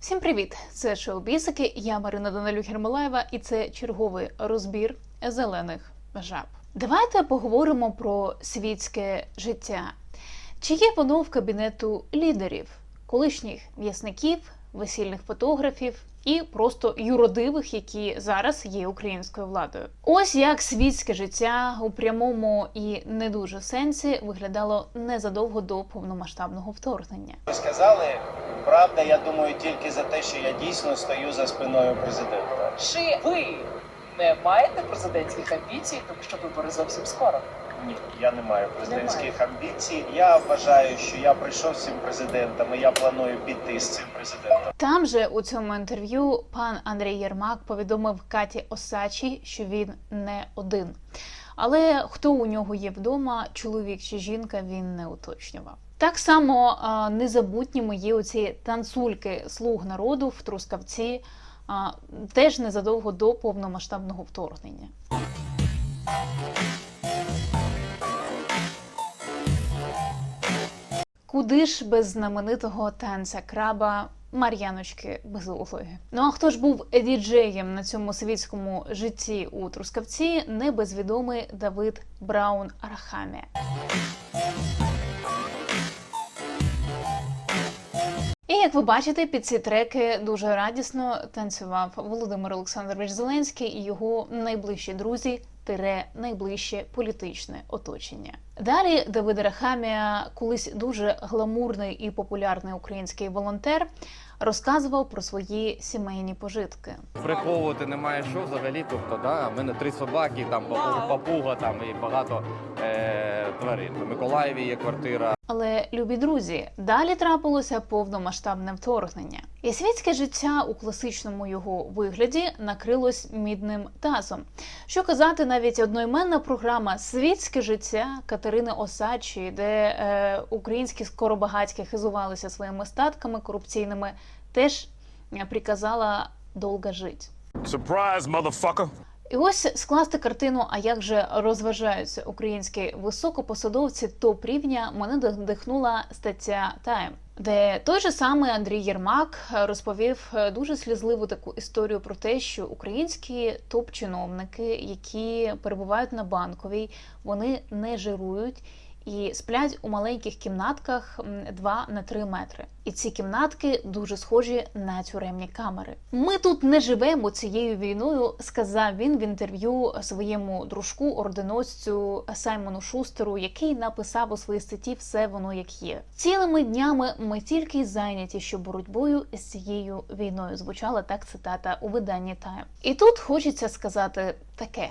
Всім привіт! Це шоу Бісики. Я Марина Данилюк Гермолаєва, і це черговий розбір зелених жаб. Давайте поговоримо про світське життя. Чи є воно в кабінету лідерів, колишніх м'ясників, весільних фотографів і просто юродивих, які зараз є українською владою? Ось як світське життя у прямому і не дуже сенсі виглядало незадовго до повномасштабного вторгнення. Ви сказали, правда, я думаю, тільки за те, що я дійсно стою за спиною президента. Чи ви не маєте президентських амбіцій, тому що вибори зовсім скоро? Ні, я не маю президентських амбіцій. Я вважаю, що я прийшов з цим президентом, і я планую піти з цим президентом. Там же у цьому інтерв'ю пан Андрій Єрмак повідомив Каті Осачі, що він не один. Але хто у нього є вдома, чоловік чи жінка, він не уточнював. Так само незабутніми є оці танцульки слуг народу в Трускавці, теж незадовго до повномасштабного вторгнення. Куди ж без знаменитого танця краба Мар'яночки Безуглої? Ну а хто ж був діджеєм на цьому світському житті у Трускавці? Небезвідомий Давид Браун Арахамія. Як ви бачите, під ці треки дуже радісно танцював Володимир Олександрович Зеленський і його найближчі друзі. Тире найближче політичне оточення. Далі Давид Рахамія, колись дуже гламурний і популярний український волонтер, розказував про свої сімейні пожитки. Приховувати немає що взагалі. Тобто, да, в мене три собаки, там папуга, там і багато е, тварин. У Миколаєві є квартира. Але, любі друзі, далі трапилося повномасштабне вторгнення, і світське життя у класичному його вигляді накрилось мідним тазом. Що казати, навіть одноіменна програма Світське життя Катерини Осадчої, де е, українські скоробагатьки хизувалися своїми статками корупційними, теж е, приказала довго жити. Surprise, motherfucker. І ось скласти картину, а як же розважаються українські високопосадовці топ рівня, мене надихнула стаття Тайм, де той же самий Андрій Єрмак розповів дуже слізливу таку історію про те, що українські топ-чиновники, які перебувають на банковій, вони не жирують. І сплять у маленьких кімнатках 2 на 3 метри. І ці кімнатки дуже схожі на тюремні камери. Ми тут не живемо цією війною, сказав він в інтерв'ю своєму дружку, орденосцю Саймону Шустеру, який написав у своїй статті все воно як є. Цілими днями ми тільки й зайняті, що боротьбою з цією війною звучала так цитата у виданні Time. І тут хочеться сказати таке.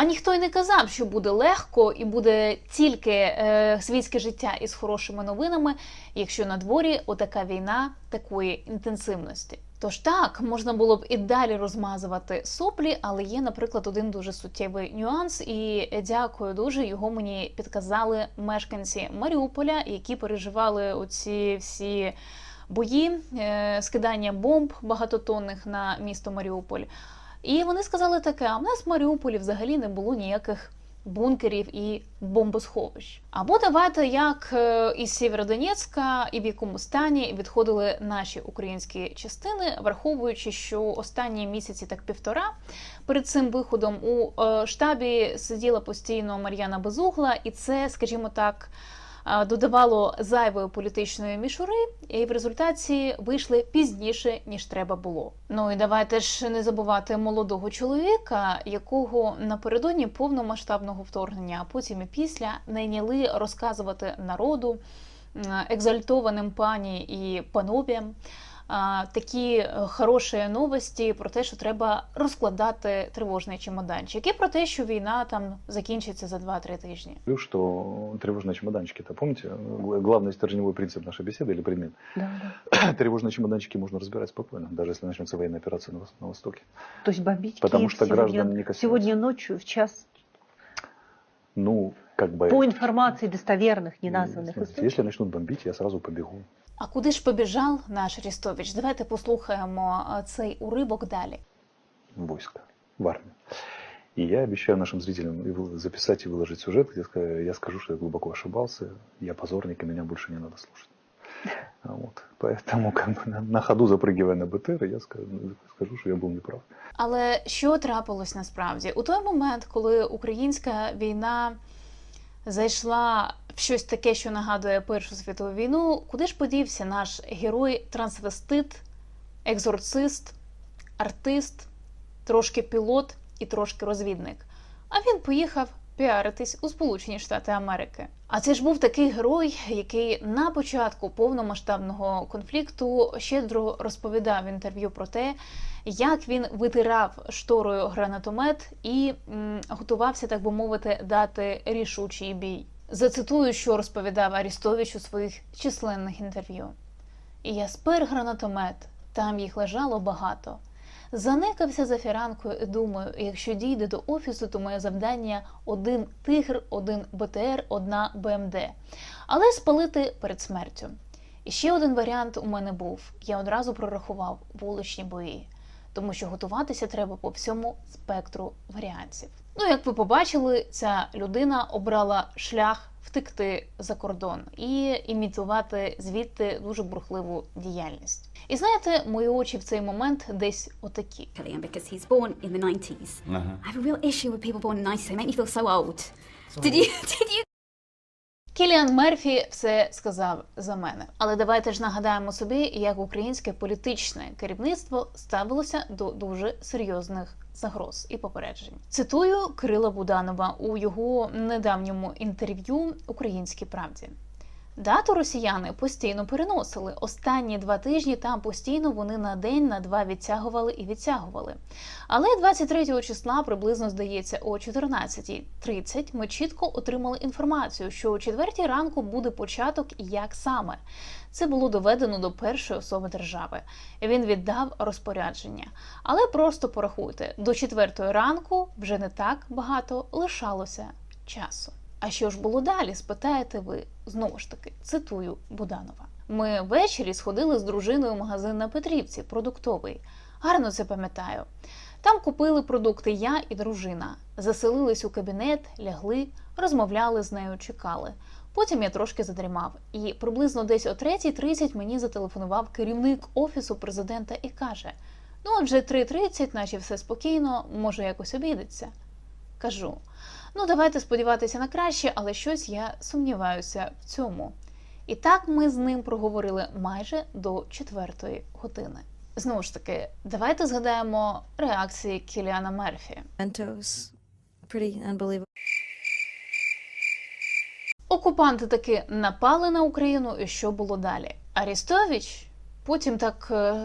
А ніхто й не казав, що буде легко і буде тільки е, світське життя із хорошими новинами, якщо на дворі отака війна такої інтенсивності. Тож так, можна було б і далі розмазувати соплі, але є, наприклад, один дуже суттєвий нюанс, і дякую дуже. Його мені підказали мешканці Маріуполя, які переживали оці всі бої, е, скидання бомб багатотонних на місто Маріуполь. І вони сказали таке: а в нас в Маріуполі взагалі не було ніяких бункерів і бомбосховищ. Або давайте як е, із Сєвєродонецька і в якому стані відходили наші українські частини, враховуючи, що останні місяці, так півтора, перед цим виходом у е, штабі сиділа постійно Мар'яна Безугла, і це, скажімо так. Е, Додавало зайвої політичної мішури, і в результаті вийшли пізніше ніж треба було. Ну і давайте ж не забувати молодого чоловіка, якого напередодні повномасштабного вторгнення, а потім і після найняли розказувати народу екзальтованим пані і панові а, такі е, хороші новості про те, що треба розкладати тривожний чемоданчик, і про те, що війна там закінчиться за 2-3 тижні. Говорю, что тревожные чемоданчики, это помните, гла- главный стержневой принцип нашей беседы или предмет? Да, да. Тревожные чемоданчики можно разбирать спокойно, даже если начнется военная операция на, вос- на Востоке. То есть бомбить Потому Киев что сегодня, граждан не касается. сегодня ночью в час Ну, как бы... по информации достоверных, неназванных Смотрите, источников. Если начнут бомбить, я сразу побегу. А куди ж побіжав наш Арістович? Давайте послухаємо е, цей уривок далі. в войско, в армию. И я обещаю нашим зрителям и вы- записать и выложить сюжет, где ска- я скажу, что я глубоко ошибался, я позорник, и меня больше не надо слушать. А Вот. Поэтому как бы, на, на ходу запрыгивая на БТР, я скажу, скажу, что я был неправ. Але що трапилось насправді у той момент, коли українська війна зайшла в щось таке, що нагадує Першу світову війну, куди ж подівся наш герой трансвестит, екзорцист, артист, трошки пілот і трошки розвідник? А він поїхав піаритись у Сполучені Штати Америки. А це ж був такий герой, який на початку повномасштабного конфлікту щедро розповідав інтерв'ю про те, як він витирав шторою гранатомет і м, готувався, так би мовити, дати рішучий бій. Зацитую, що розповідав Арістович у своїх численних інтерв'ю. І я спер гранатомет, там їх лежало багато. Заникався за фіранкою і думаю, якщо дійде до офісу, то моє завдання один тигр, один БТР, одна БМД. Але спалити перед смертю. І ще один варіант у мене був: я одразу прорахував вуличні бої, тому що готуватися треба по всьому спектру варіантів. Ну, як ви побачили, ця людина обрала шлях втекти за кордон і імітувати звідти дуже бурхливу діяльність. І знаєте, мої очі в цей момент десь отакі. Because he's born in the 90s. I have a real issue with people born in the 90s. They make me feel so old. Did you? Did you? Кіліан Мерфі все сказав за мене. Але давайте ж нагадаємо собі, як українське політичне керівництво ставилося до дуже серйозних загроз і попереджень. Цитую Кирила Буданова у його недавньому інтерв'ю Українській правді. Дату росіяни постійно переносили. Останні два тижні там постійно вони на день на два відтягували і відтягували. Але 23 числа, приблизно здається, о 14.30 ми чітко отримали інформацію, що о 4 ранку буде початок як саме. Це було доведено до першої особи держави. Він віддав розпорядження. Але просто порахуйте, до 4 ранку вже не так багато лишалося часу. А що ж було далі? Спитаєте ви знову ж таки, цитую Буданова. Ми ввечері сходили з дружиною в магазин на Петрівці, продуктовий. Гарно це пам'ятаю. Там купили продукти я і дружина. Заселились у кабінет, лягли, розмовляли з нею, чекали. Потім я трошки задрімав, і приблизно десь о 3.30 мені зателефонував керівник офісу президента і каже: Ну, отже, 3.30, наче все спокійно, може якось обійдеться. Кажу: ну, давайте сподіватися на краще, але щось я сумніваюся в цьому. І так ми з ним проговорили майже до четвертої години. Знову ж таки, давайте згадаємо реакції Кіліана Мерфі. Pretty unbelievable. Окупанти таки напали на Україну, і що було далі? Арістович потім так е,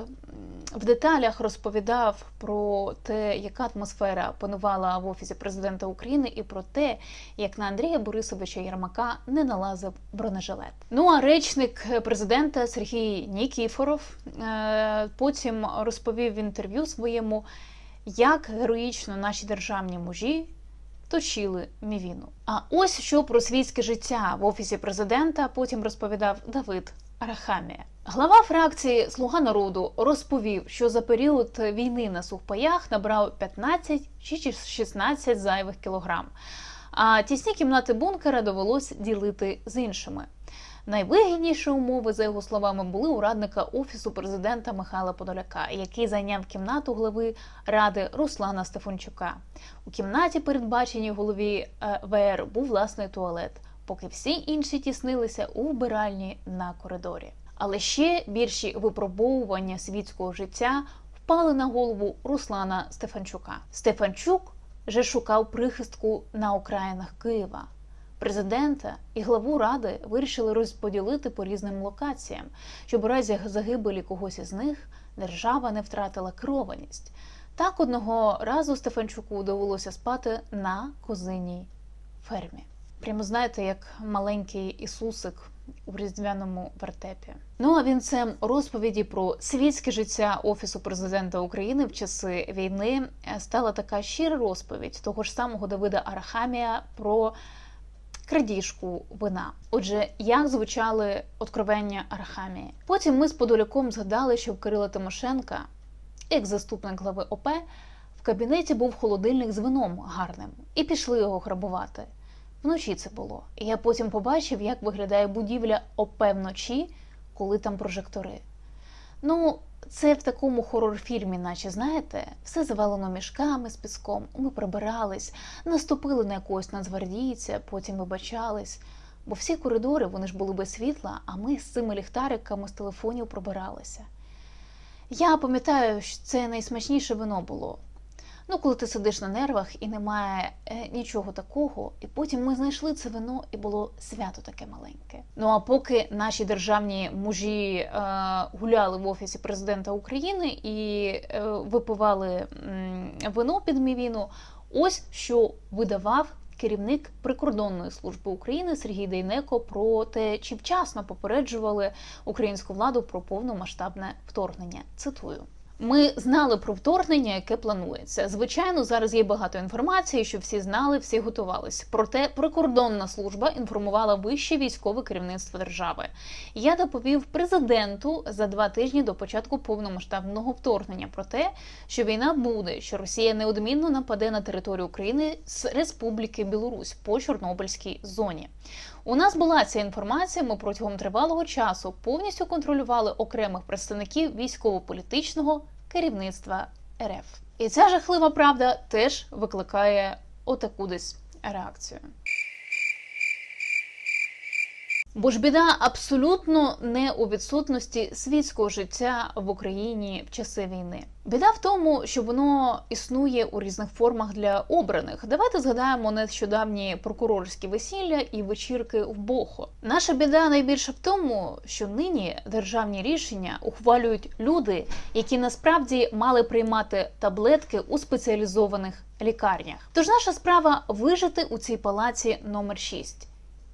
в деталях розповідав про те, яка атмосфера панувала в офісі президента України, і про те, як на Андрія Борисовича Єрмака не налазив бронежилет. Ну а речник президента Сергій Нікіфоров е, потім розповів в інтерв'ю своєму, як героїчно наші державні мужі точили мівіну. А ось що про світське життя в офісі президента потім розповідав Давид Арахамія. Глава фракції Слуга народу розповів, що за період війни на сухпаях набрав 15 чи 16 зайвих кілограм. А тісні кімнати бункера довелось ділити з іншими. Найвигідніші умови, за його словами, були у радника офісу президента Михайла Подоляка, який зайняв кімнату глави ради Руслана Стефанчука. У кімнаті, передбаченій голові е, ВР, був власний туалет, поки всі інші тіснилися у вбиральні на коридорі. Але ще більші випробовування світського життя впали на голову Руслана Стефанчука. Стефанчук вже шукав прихистку на окраїнах Києва. Президента і главу ради вирішили розподілити по різним локаціям, щоб у разі загибелі когось із них держава не втратила керованість. Так одного разу Стефанчуку довелося спати на козиній фермі. Прямо знаєте, як маленький Ісусик у різдвяному вертепі. Ну а вінцем розповіді про світське життя офісу президента України в часи війни е, стала така щира розповідь того ж самого Давида Арахамія про крадіжку вина. Отже, як звучали откровення Арахамії? Потім ми з Подоляком згадали, що в Кирила Тимошенка, як заступник глави ОП, в кабінеті був холодильник з вином гарним, і пішли його грабувати. Вночі це було. І я потім побачив, як виглядає будівля ОП вночі, коли там прожектори. Ну, це в такому хорор-фільмі, наче знаєте, все завалено мішками з піском. Ми прибирались, наступили на якогось нацгвардійця, потім вибачались. Бо всі коридори вони ж були без світла, а ми з цими ліхтариками з телефонів пробиралися. Я пам'ятаю, що це найсмачніше вино було. Ну, коли ти сидиш на нервах і немає е, нічого такого, і потім ми знайшли це вино, і було свято таке маленьке. Ну а поки наші державні мужі е, гуляли в офісі президента України і е, випивали м, вино під мівіну, ось що видавав керівник прикордонної служби України Сергій Дейнеко про те, чи вчасно попереджували українську владу про повномасштабне вторгнення. Цитую. Ми знали про вторгнення, яке планується. Звичайно, зараз є багато інформації, що всі знали, всі готувались. Проте прикордонна служба інформувала вище військове керівництво держави. Я доповів президенту за два тижні до початку повномасштабного вторгнення про те, що війна буде, що Росія неодмінно нападе на територію України з Республіки Білорусь по Чорнобильській зоні. У нас була ця інформація. Ми протягом тривалого часу повністю контролювали окремих представників військово-політичного керівництва РФ. І ця жахлива правда теж викликає отаку десь реакцію. Бо ж біда абсолютно не у відсутності світського життя в Україні в часи війни. Біда в тому, що воно існує у різних формах для обраних. Давайте згадаємо нещодавні прокурорські весілля і вечірки в Бохо. Наша біда найбільше в тому, що нині державні рішення ухвалюють люди, які насправді мали приймати таблетки у спеціалізованих лікарнях. Тож наша справа вижити у цій палаці номер 6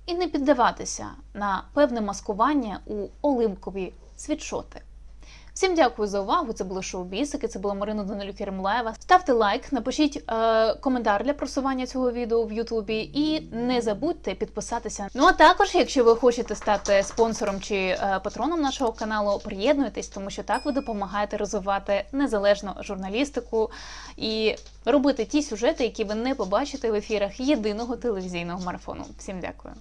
і не піддаватися на певне маскування у оливкові світшоти. Всім дякую за увагу. Це було шоу Бісики. Це була Марина Данилюк Єремлаєва. Ставте лайк, напишіть е, коментар для просування цього відео в Ютубі і не забудьте підписатися. Ну а також, якщо ви хочете стати спонсором чи е, патроном нашого каналу, приєднуйтесь, тому що так ви допомагаєте розвивати незалежну журналістику і робити ті сюжети, які ви не побачите в ефірах єдиного телевізійного марафону. Всім дякую.